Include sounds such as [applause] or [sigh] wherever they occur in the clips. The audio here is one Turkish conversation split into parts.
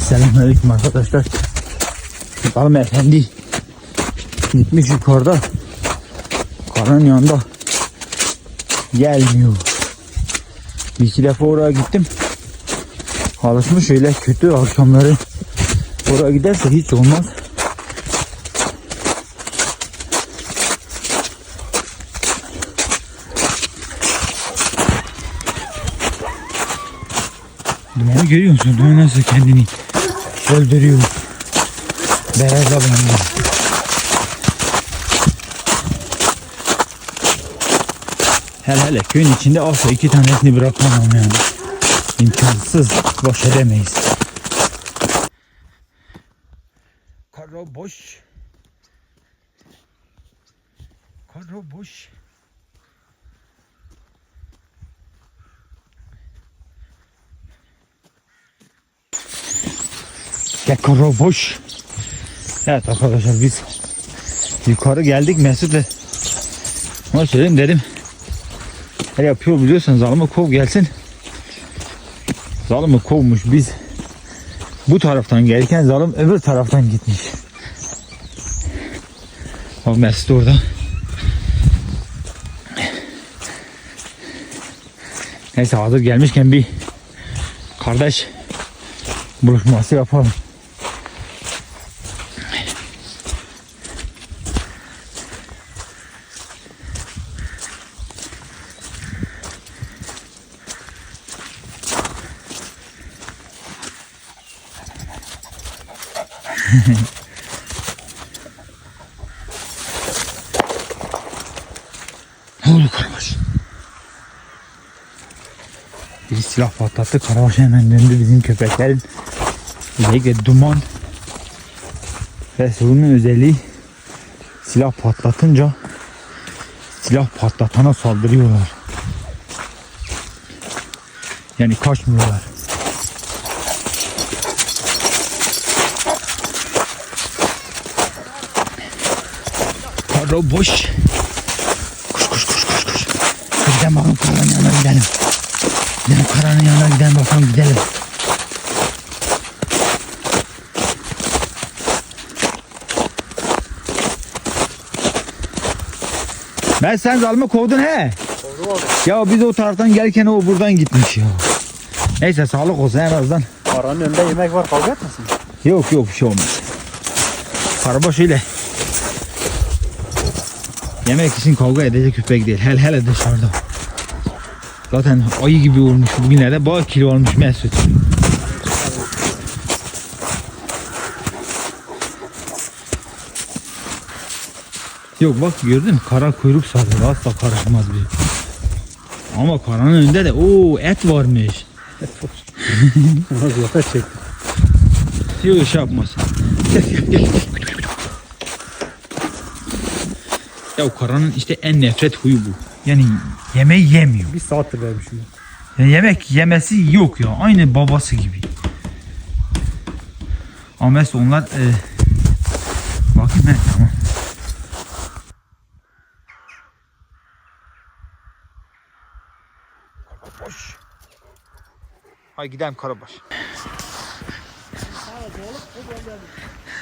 Selamünaleyküm arkadaşlar. Bakalım efendi gitmiş yukarıda. Karın yanında gelmiyor. Bir iki defa oraya gittim. Alışmış öyle kötü akşamları oraya giderse hiç olmaz. Dumanı görüyor musun? Duman nasıl kendini öldürüyor. Beyaz ablamı. Hele hele köyün içinde asla iki tanesini bırakamam yani. İmkansız. Boş edemeyiz. Kara boş. Kara boş. Kara boş. Evet arkadaşlar biz yukarı geldik Mesut'la. Ama söyleyeyim dedim. Her yapıyor biliyorsanız zalımı kov gelsin. Zalımı kovmuş biz. Bu taraftan gelirken zalim öbür taraftan gitmiş. Bak Mesut orada. Neyse hazır gelmişken bir kardeş buluşması yapalım. Ne oldu Karabaş? Bir silah patlattı. Karabaş hemen döndü bizim köpeklerin. Özellikle duman. Bunun özelliği silah patlatınca silah patlatana saldırıyorlar. Yani kaçmıyorlar. Kara boş. Koş koş koş koş koş. Gidelim bakalım karanın yanına gidelim. Gidelim karanın yanına gidelim bakalım gidelim. Ben sen zalımı kovdun he. Ya biz o taraftan gelirken o buradan gitmiş ya. Neyse sağlık olsun en azından. Paranın önünde yemek var kavga etmesin. Yok yok bir şey olmaz. Karabaş ile yemek için kavga edecek köpek değil. Hele hele dışarıda. Zaten ayı gibi olmuş bugünlerde bayağı kilo almış Mesut. Yok bak gördün mü? Kara kuyruk sardı. Asla karışmaz bir. Ama karanın önünde de o et varmış. Nasıl zaten çekti. Yok şey yapmaz. [laughs] Gel gel gel. Ya o karanın işte en nefret huyu bu. Yani yemeği yemiyor. Bir saattir vermişim. Yani yemek yemesi yok ya. Aynı babası gibi. Ama mesela onlar e, bakayım he tamam. Boş. Hay gidelim Karabaş.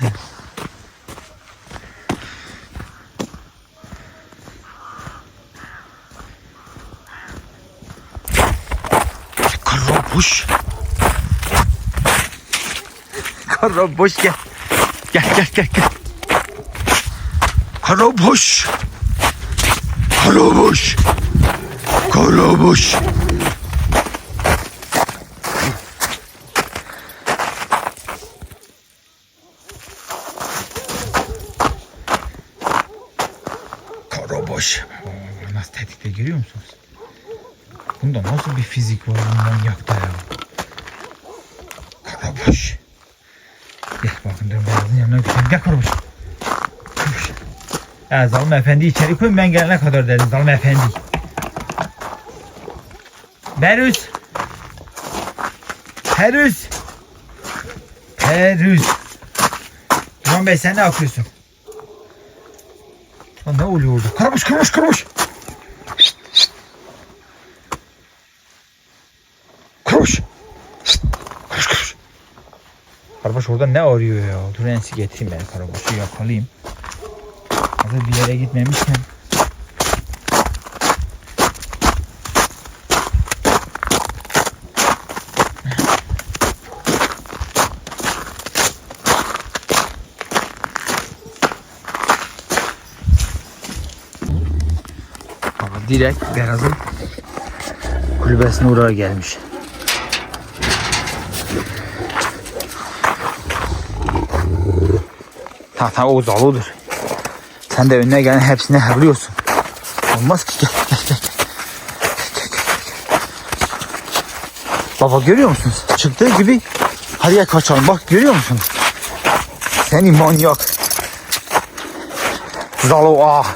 [laughs] Karabaş. Karabaş gel. Gel gel gel gel. Karabaş. Karabaş. Karabaş. Karabaş. Fizik var manyakta ya? Karabaş. Gel bakın beyazın yanına gidelim. Gel Karabaş. Karabaş. Ya Zalım Efendi içeri koyun ben gelene kadar dedim Zalım Efendi. Berüz. Perüz. Perüz. Duran Bey sen ne yapıyorsun? Lan ne oluyor orada? Karabaş karabaş karabaş. Orada ne arıyor ya? Dur ensi getireyim ben karabaşı yakalayayım. Hazır bir yere gitmemişken. Direkt Beraz'ın kulübesine uğrağa gelmiş. Ta o zalıdır. Sen de önüne gelen hepsine hırlıyorsun. Olmaz ki. Gel, gel, gel. Baba görüyor musunuz? Çıktığı gibi hadi gel kaçalım. Bak görüyor musunuz? Seni manyak. Zalo ah.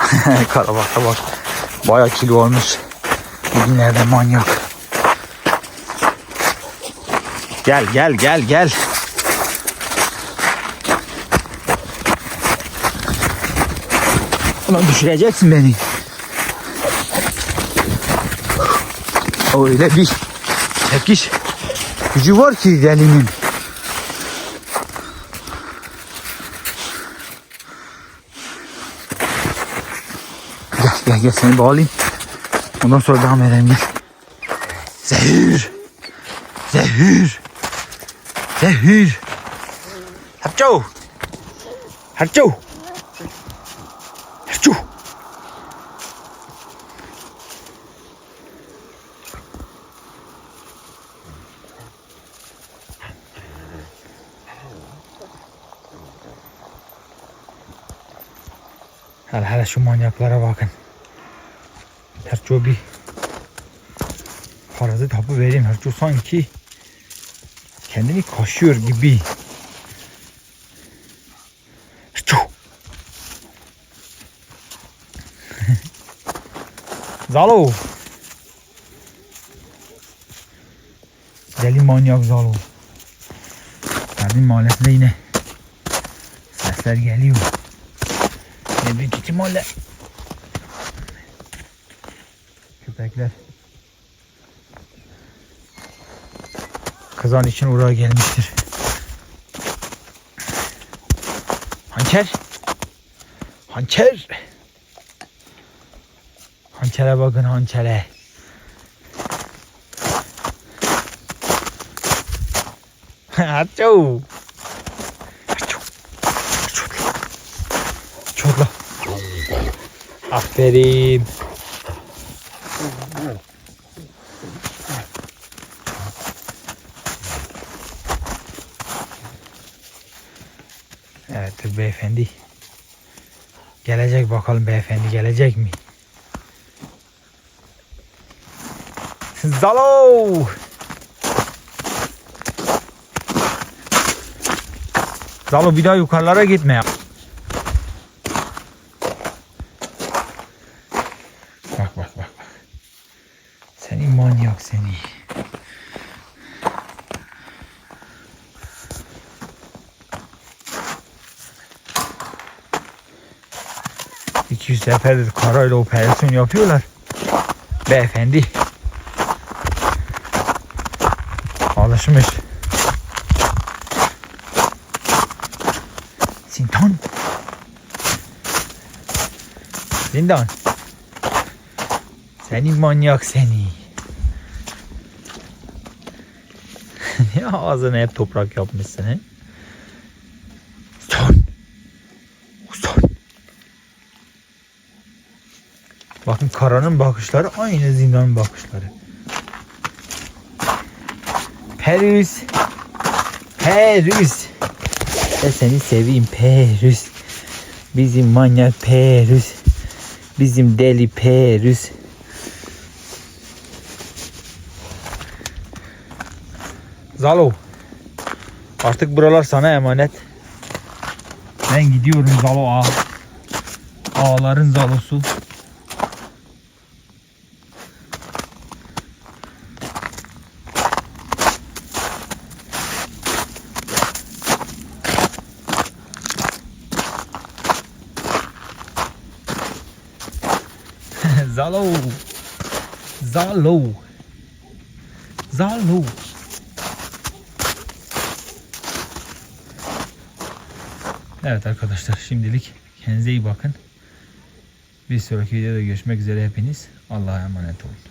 [laughs] Karabakta bak. Baya kilo olmuş. Bugünlerde manyak. Gel gel gel gel. Ulan düşüreceksin beni. Öyle bir çekiş gücü var ki delinin. Gel gel gel seni bağlayayım. Ondan sonra devam edelim gel. Zehir. Zehir. Zehir. Hapço. Hapço. Hele hele şu manyaklara bakın. Herço bir parazit hapı vereyim. Herço sanki kendini kaşıyor gibi. Herço. [laughs] Zalo. Deli manyak Zalo. Geldim mahallesinde yine sesler geliyor. İhtimalle köpekler kazan için uğrağa gelmiştir. Hançer. Hançer. Hançere bakın hançere. [laughs] Aço. Aferin. Evet beyefendi. Gelecek bakalım beyefendi gelecek mi? Zalo! Zalo bir daha yukarılara gitme ya. 200 seferdir karayla operasyon yapıyorlar. Beyefendi. Alışmış. Sintan. Zindan. Seni manyak seni. [laughs] Niye ağzını hep toprak yapmışsın he? Bakın karanın bakışları aynı zindanın bakışları. Perüs. Perüs. Ben seni seveyim Perüs. Bizim manyak Perüs. Bizim deli Perüs. Zalo. Artık buralar sana emanet. Ben gidiyorum Zalo ağa. Ağaların Zalosu. [laughs] Zalo. Zalo. Zalo. Evet arkadaşlar şimdilik kendinize iyi bakın. Bir sonraki videoda görüşmek üzere hepiniz. Allah'a emanet olun.